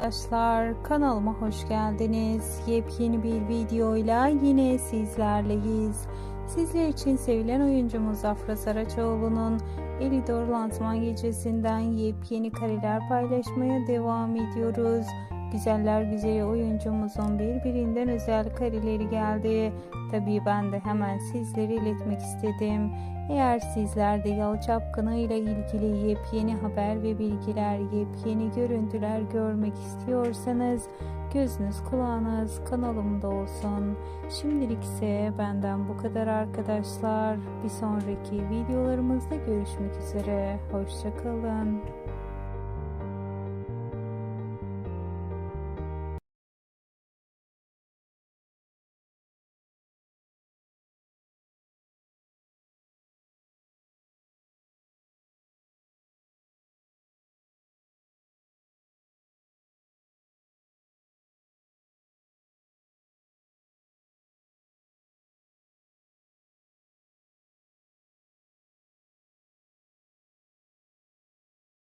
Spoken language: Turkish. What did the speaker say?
Arkadaşlar kanalıma hoş geldiniz. Yepyeni bir videoyla yine sizlerleyiz. Sizler için sevilen oyuncumuz Afra Saraçoğlu'nun Elidor Lansman gecesinden yepyeni kareler paylaşmaya devam ediyoruz. Güzeller güzeli oyuncumuzun birbirinden özel kareleri geldi. Tabii ben de hemen sizlere iletmek istedim. Eğer sizler de Yalı ile ilgili yepyeni haber ve bilgiler, yepyeni görüntüler görmek istiyorsanız gözünüz kulağınız kanalımda olsun. Şimdilik ise benden bu kadar arkadaşlar. Bir sonraki videolarımızda görüşmek üzere. Hoşçakalın.